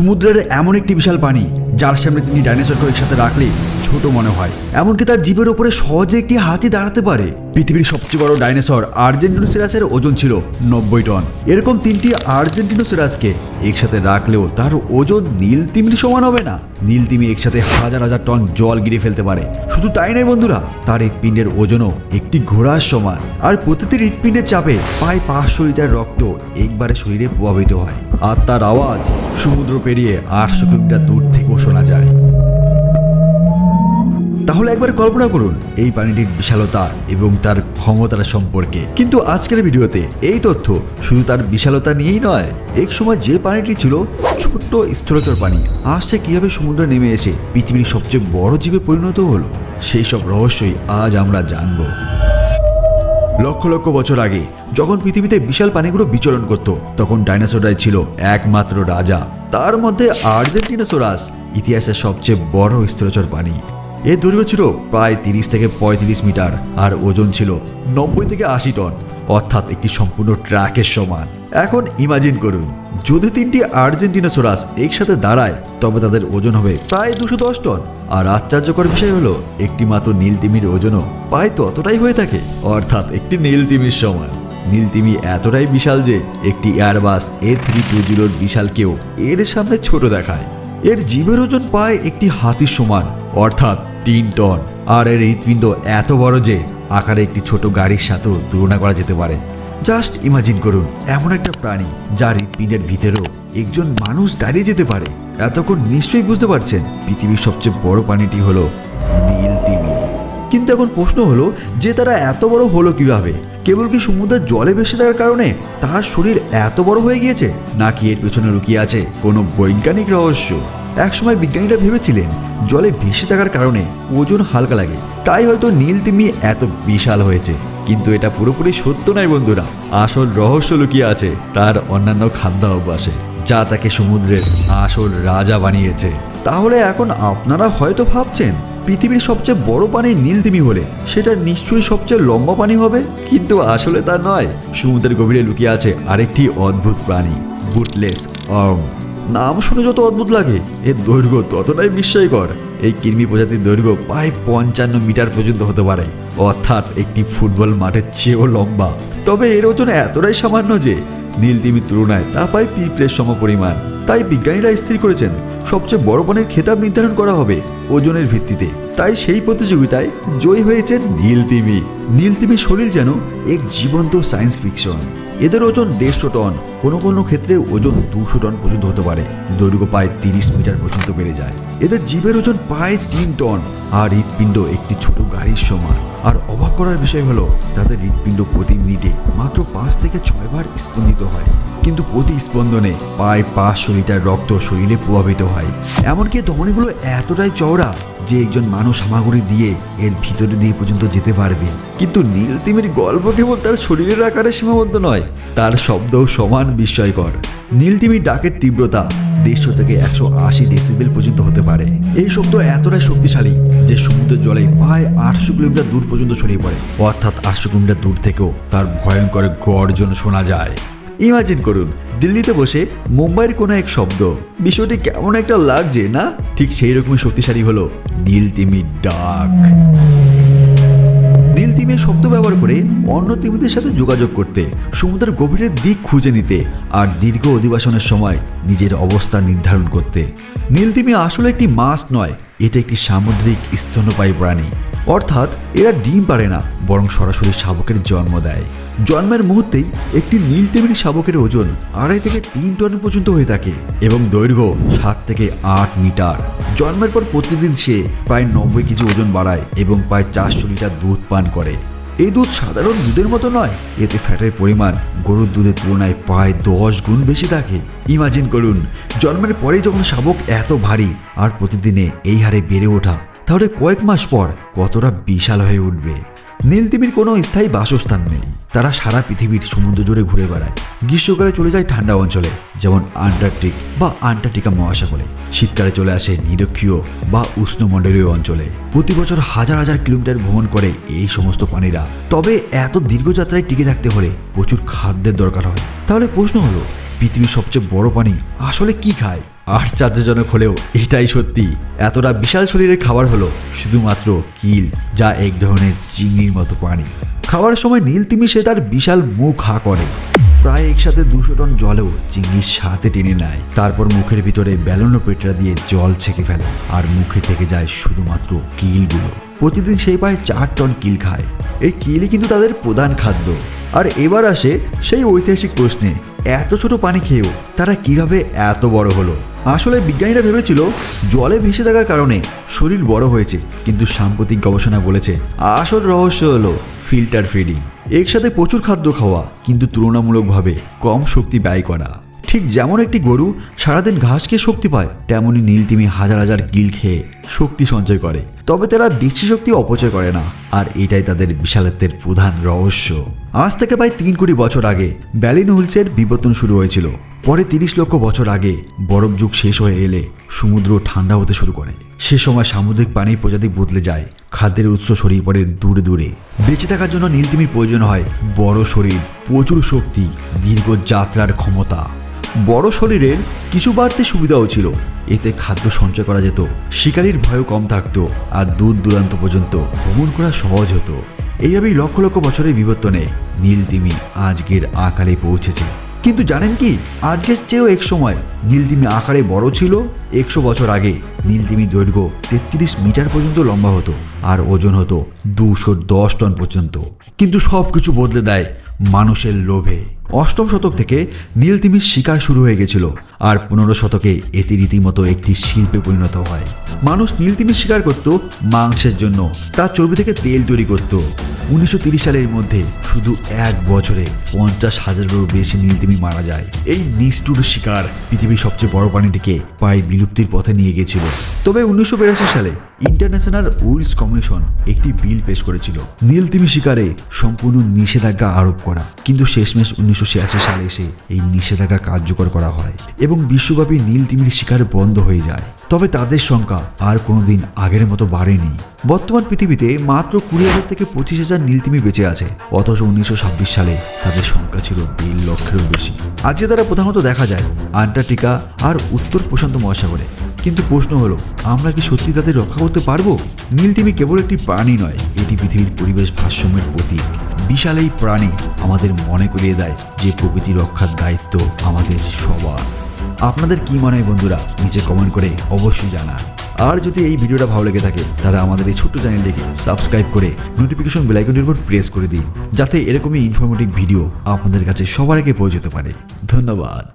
সমুদ্রের এমন একটি বিশাল প্রাণী যার সামনে তিনি ডাইনোসরকে একসাথে রাখলে ছোট মনে হয়। এমনকি তার জীবের ওপরে সহজে একটি হাতি দাঁড়াতে পারে। পৃথিবীর সবচেয়ে বড় ডাইনোসর আর্জেন্টিনোসেরাসের ওজন ছিল নব্বই টন। এরকম তিনটি আর্জেন্টিনোসেরাসকে একসাথে রাখলেও তার ওজন নীল তিমির সমান হবে না। নীল তিমি একসাথে হাজার হাজার টন জল গিরে ফেলতে পারে। শুধু তাই নয় বন্ধুরা, তার হৃৎপিণ্ডের ওজনও একটি ঘোড়ার সমান। আর প্রতিটি হৃৎপিণ্ডের চাপে প্রায় পাঁচশো লিটার রক্ত একবারে শরীরে প্রভাবিত হয়। আর তার আওয়াজ সমুদ্র পেরিয়ে আটশো কিলোমিটার দূর থেকেও শোনা যায়। তাহলে একবার কল্পনা করুন, এই প্রাণীটির বিশালতা এবং তার ক্ষমতার সম্পর্কে। কিন্তু আজকের ভিডিওতে এই তথ্য শুধু তার বিশালতা নিয়েই নয়, এক সময় যে প্রাণীটি ছিল ছোট্ট স্থলচর প্রাণী, আজ সে কীভাবে সমুদ্রে নেমে এসে পৃথিবীর সবচেয়ে বড় জীবে পরিণত হলো, সেই সব রহস্যই আজ আমরা জানব। লক্ষ লক্ষ বছর আগে, যখন পৃথিবীতে বিশাল প্রাণীগুলো বিচরণ করত, তখন ডাইনোসররাই ছিল একমাত্র রাজা। তার মধ্যে আর্জেন্টিনোসোরাস ইতিহাসের সবচেয়ে বড় স্থিরচর প্রাণী এর দৈর্ঘ্য ছিল প্রায় তিরিশ থেকে পঁয়ত্রিশ মিটার, আর ওজন ছিল নব্বই থেকে আশি টন, অর্থাৎ একটি সম্পূর্ণ ট্র্যাকের সমান। এখন ইমাজিন করুন, যদি তিনটি আর্জেন্টিনোসোরাস একসাথে দাঁড়ায়, তবে তাদের ওজন হবে প্রায় দুশো দশ টন। আর আশ্চর্যকর বিষয় হলো, একটি মাত্র নীল তিমির ওজনও প্রায় ততটাই হয়ে থাকে, অর্থাৎ একটি নীল তিমির সমান। নীল তিমি এতটাই বিশাল যে, একটি এয়ারবাস এ থ্রি টু জিরোর বিশালকেও এর সামনে ছোট দেখায়। এর জীবের ওজন পায় একটি হাতির সমান, অর্থাৎ তিন টন। আর এর হৃৎপিণ্ড এত বড় যে আকারে একটি ছোট গাড়ির সাথেও তুলনা করা যেতে পারে। জাস্ট ইমাজিন করুন, এমন একটা প্রাণী যার হৃৎপিণ্ডের ভিতরেও একজন মানুষ দাঁড়িয়ে যেতে পারে। এতক্ষণ নিশ্চয়ই বুঝতে পারছেন, পৃথিবীর সবচেয়ে বড় প্রাণীটি হলো নীল তিমি। কিন্তু এখন প্রশ্ন হলো যে তারা এত বড় হলো কীভাবে? কেবল কি সমুদ্রের জলে ভেসে থাকার কারণে তাহার শরীর এত বড় হয়ে গিয়েছে, নাকি এর পেছনে লুকিয়ে আছে কোনো বৈজ্ঞানিক রহস্য? একসময় বিজ্ঞানীরা ভেবেছিলেন জলে ভেসে থাকার কারণে ওজন হালকা লাগে, তাই হয়তো নীল তিমি এত বিশাল হয়েছে। কিন্তু এটা পুরোপুরি সত্য নয় বন্ধুরা, আসল রহস্য লুকিয়ে আছে তার অন্যান্য খাদ্য অভ্যাসে, যা তাকে সমুদ্রের আসল রাজা বানিয়েছে। তাহলে এখন আপনারা হয়তো ভাবছেন পৃথিবীর সবচেয়ে বড় পানি নীলতিমি হলে সেটা নিশ্চয়ই সবচেয়ে লম্বা পানি হবে? কিন্তু আসলে তা নয়। সমুদ্রের গভীরে লুকিয়ে আছে আরেকটি অদ্ভুত প্রাণী, বুটলেস অর্ম নাম শুনে যত অদ্ভুত লাগে, এর দৈর্ঘ্য ততটাই বিস্ময়কর। এই কৃমি প্রজাতির দৈর্ঘ্য প্রায় পঞ্চান্ন মিটার পর্যন্ত হতে পারে, অর্থাৎ একটি ফুটবল মাঠের চেয়েও লম্বা। তবে এর ওজন এতটাই সামান্য যে নীল তিমির তুলনায় তা প্রায় পিঁপড়ের সম পরিমাণ তাই বিজ্ঞানীরা স্থির করেছেন সবচেয়ে বড় বনের খেতাব নির্ধারণ করা হবে ওজনের ভিত্তিতে। তাই সেই প্রতিযোগিতায় জয়ী হয়েছেন নীল তিমি। নীল তিমির শরীর যেন এক জীবন্ত সায়েন্স ফিকশন এদের ওজন দেড়শো টন। কোনো কোনো ক্ষেত্রে ওজন দুশো টন পর্যন্ত হতে পারে। দৈর্ঘ্য প্রায় তিরিশ মিটার পর্যন্ত বেড়ে যায়। এদের জীবের ওজন প্রায় তিন টন। আর হৃৎপিণ্ড একটি ছোট গাড়ির সমান। আর অবাক করার বিষয় হলো, তাদের হৃৎপিণ্ড প্রতি মিনিটে মাত্র পাঁচ থেকে ছয়বার স্পন্দিত হয়। কিন্তু প্রতি স্পন্দনে প্রায় পাঁচশো লিটার রক্ত শরীরে প্রভাবিত হয়। এমনকি ধমনীগুলো এতটাই চওড়া যে একজন মানুষ হামাগুড়ি দিয়ে এর ভিতরে দিয়ে পর্যন্ত যেতে পারবে। কিন্তু নীল তিমির গল্প কেবল তার শরীরের আকারে সীমাবদ্ধ নয়, তার শব্দও সমান বিস্ময়কর। নীল তিমির ডাকের তীব্রতা দেড়শো থেকে একশো আশি ডেসিবেল পর্যন্ত হতে পারে। এই শব্দ এতটাই শক্তিশালী যে সমুদ্রের জলে প্রায় আটশো কিলোমিটার দূর পর্যন্ত ছড়িয়ে পড়ে। অর্থাৎ আটশো কিলোমিটার দূর থেকেও তার ভয়ঙ্কর গর্জন শোনা যায়। ইমাজিন করুন, দিল্লিতে বসে মুম্বাইয়ের কোনো এক শব্দ। বিষয়টি কেমন একটা লাগছে, না? ঠিক সেই রকমই শক্তিশালী হলো নীল তিমির ডাক। নীল তিমির শব্দ ব্যবহার করে অন্য তিমিদের সাথে যোগাযোগ করতে, সমুদ্রের গভীরের দিক খুঁজে নিতে আর দীর্ঘ অধিবাসনের সময় নিজের অবস্থান নির্ধারণ করতে। নীল তিমি আসলে একটি মাছ নয়, এটা একটি সামুদ্রিক স্তন্যপায়ী প্রাণী। অর্থাৎ এরা ডিম পারে না, বরং সরাসরি শাবকের জন্ম দেয়। জন্মের মুহূর্তেই একটি নীল তিমির শাবকের ওজন আড়াই থেকে তিন টন পর্যন্ত হয়ে থাকে এবং দৈর্ঘ্য সাত থেকে আট মিটার। জন্মের পর প্রতিদিন সে প্রায় নব্বই কেজি ওজন বাড়ায় এবং প্রায় চারশো লিটার দুধ পান করে। এই দুধ সাধারণ দুধের মতো নয়, এতে ফ্যাটের পরিমাণ গরুর দুধের তুলনায় প্রায় দশ গুণ বেশি থাকে। ইমাজিন করুন, জন্মের পরেই যখন শাবক এত ভারী, আর প্রতিদিনে এই হারে বেড়ে ওঠা তাহলে কয়েক মাস পর কতটা বিশাল হয়ে উঠবে? নীলতিমির কোনো স্থায়ী বাসস্থান নেই। তারা সারা পৃথিবীর সমুদ্র জুড়ে ঘুরে বেড়ায়। গ্রীষ্মকালে চলে যায় ঠান্ডা অঞ্চলে, যেমন আন্টার্কটিক বা আন্টার্কটিকা মহাসাগরে। শীতকালে চলে আসে নিরক্ষীয় বা উষ্ণমণ্ডলীয় অঞ্চলে। প্রতি বছর হাজার হাজার কিলোমিটার ভ্রমণ করে এই সমস্ত প্রাণীরা। তবে এত দীর্ঘ যাত্রায় টিকে থাকতে হলে প্রচুর খাদ্যের দরকার হয়। তাহলে প্রশ্ন হলো, পৃথিবীর সবচেয়ে বড় প্রাণী আসলে কি খায়? আশ্চর্যজনক হলেও এটাই সত্যি। এতটা বিশাল শরীরের খাবার হলো শুধুমাত্র কিল, যা এক ধরনের চিংড়ির মতো পানি। খাওয়ার সময় নীল তিমি সে তার বিশাল মুখ হা করে। প্রায় একসাথে দুশো টন জলেও চিংড়ির সাথে টেনে নেয়। তারপর মুখের ভিতরে ব্যালনো পেটরা দিয়ে জল ছেঁকে ফেলে আর মুখে থেকে যায় শুধুমাত্র কিলগুলো। প্রতিদিন সেই প্রায় চার টন কিল খায়। এই কিলই কিন্তু তাদের প্রধান খাদ্য। আর এবার আসে সেই ঐতিহাসিক প্রশ্নে, এত ছোট পানি খেয়েও তারা কীভাবে এত বড় হলো? আসলে বিজ্ঞানীরা ভেবেছিল জলে ভেসে থাকার কারণে শরীর বড় হয়েছে, কিন্তু সাম্প্রতিক গবেষণা বলেছে আসল রহস্য হলো ফিল্টার ফিডিং। একসাথে প্রচুর খাদ্য খাওয়া, কিন্তু তুলনামূলকভাবে কম শক্তি ব্যয় করা। ঠিক যেমন একটি গরু সারাদিন ঘাস খেয়ে শক্তি পায়, তেমনি নীলতিমি হাজার হাজার কিল খেয়ে শক্তি সঞ্চয় করে। তবে তারা বেশি শক্তি অপচয় করে না, আর এটাই তাদের বিশালত্বের প্রধান রহস্য। আজ থেকে প্রায় তিন কোটি বছর আগে ব্যালিন হুলসের বিবর্তন শুরু হয়েছিল। পরে তিরিশ লক্ষ বছর আগে বরফ যুগ শেষ হয়ে এলে সমুদ্র ঠান্ডা হতে শুরু করে। সে সময় সামুদ্রিক পানির প্রজাতি বদলে যায়, খাদ্যের উৎস ছড়িয়ে পড়ে দূরে দূরে। বেঁচে থাকার জন্য নীলতিমির প্রয়োজন হয় বড় শরীর, প্রচুর শক্তি, দীর্ঘ যাত্রার ক্ষমতা। বড় শরীরের কিছু বাড়তি সুবিধাও ছিল, এতে খাদ্য সঞ্চয় করা যেত, শিকারীর ভয়ও কম থাকতো আর দূর দূরান্ত পর্যন্ত ভ্রমণ করা সহজ হতো। এইভাবেই লক্ষ লক্ষ বছরের বিবর্তনে নীলতিমি আজকের আকারে পৌঁছেছে। কিন্তু জানেন কি? আজকের চেয়েও এক সময় নীলতিমি আকারে বড় ছিল একশো বছর আগে। নীলতিমি দৈর্ঘ্য তেত্রিশ মিটার পর্যন্ত লম্বা হতো আর ওজন হতো দুশো দশ টন পর্যন্ত। কিন্তু সব কিছু বদলে দেয় মানুষের লোভে। অষ্টম শতক থেকে নীলতিমির শিকার শুরু হয়ে গেছিল। আর পনেরো শতকে এটি রীতিমতো একটি শিল্পে পরিণত হয়। মানুষ নীলতিমির শিকার করত মাংসের জন্য। তার চর্বি থেকে তেল তৈরি করত। উনিশশো সালের মধ্যে শুধু এক বছরে পঞ্চাশ হাজারেরও বেশি নীলতিমি মারা যায়। এই নিষ্ঠুর শিকার পৃথিবীর সবচেয়ে বড় প্রাণীটিকে প্রায় বিলুপ্তির পথে নিয়ে গেছিল তবে উনিশশো সালে ইন্টারন্যাশনাল উইলস কমিশন একটি বিল পেশ করেছিল। নীলতিমি শিকারে সম্পূর্ণ নিষেধাজ্ঞা আরোপ করা। কিন্তু শেষমেশ উনিশশো সালে এসে এই নিষেধাজ্ঞা কার্যকর করা হয়। এবং বিশ্বব্যাপী নীলতিমির শিকার বন্ধ হয়ে যায়। তবে তাদের সংখ্যা আর কোনোদিন আগের মতো বাড়েনি। বর্তমান পৃথিবীতে মাত্র কুড়ি হাজার থেকে পঁচিশ হাজার নীলতিমি বেঁচে আছে। অথচ উনিশশো ছাব্বিশ সালে তাদের সংখ্যা ছিল দেড় লক্ষেরও বেশি। আজকে তারা প্রধানত দেখা যায় আন্টার্কটিকা আর উত্তর প্রশান্ত মহাসাগরে। কিন্তু প্রশ্ন হলো, আমরা কি সত্যি তাদের রক্ষা করতে পারব? নীলতিমি কেবল একটি প্রাণী নয়, এটি পৃথিবীর পরিবেশ ভারসাম্যের প্রতীক। বিশাল এই প্রাণী আমাদের মনে করিয়ে দেয় যে প্রকৃতি রক্ষার দায়িত্ব আমাদের সবার। আপনাদের কি মনে হয় বন্ধুরা? নিচে কমেন্ট করে অবশ্যই জানান। আর যদি এই ভিডিওটা ভালো লেগে থাকে, তাহলে আমাদের এই ছোট্ট চ্যানেলটিকে সাবস্ক্রাইব করে নোটিফিকেশন বেলাইকনটির উপর প্রেস করে দিন, যাতে এরকমই ইনফরমেটিভ ভিডিও আপনাদের কাছে সবার আগে পৌঁছতে পারে। ধন্যবাদ।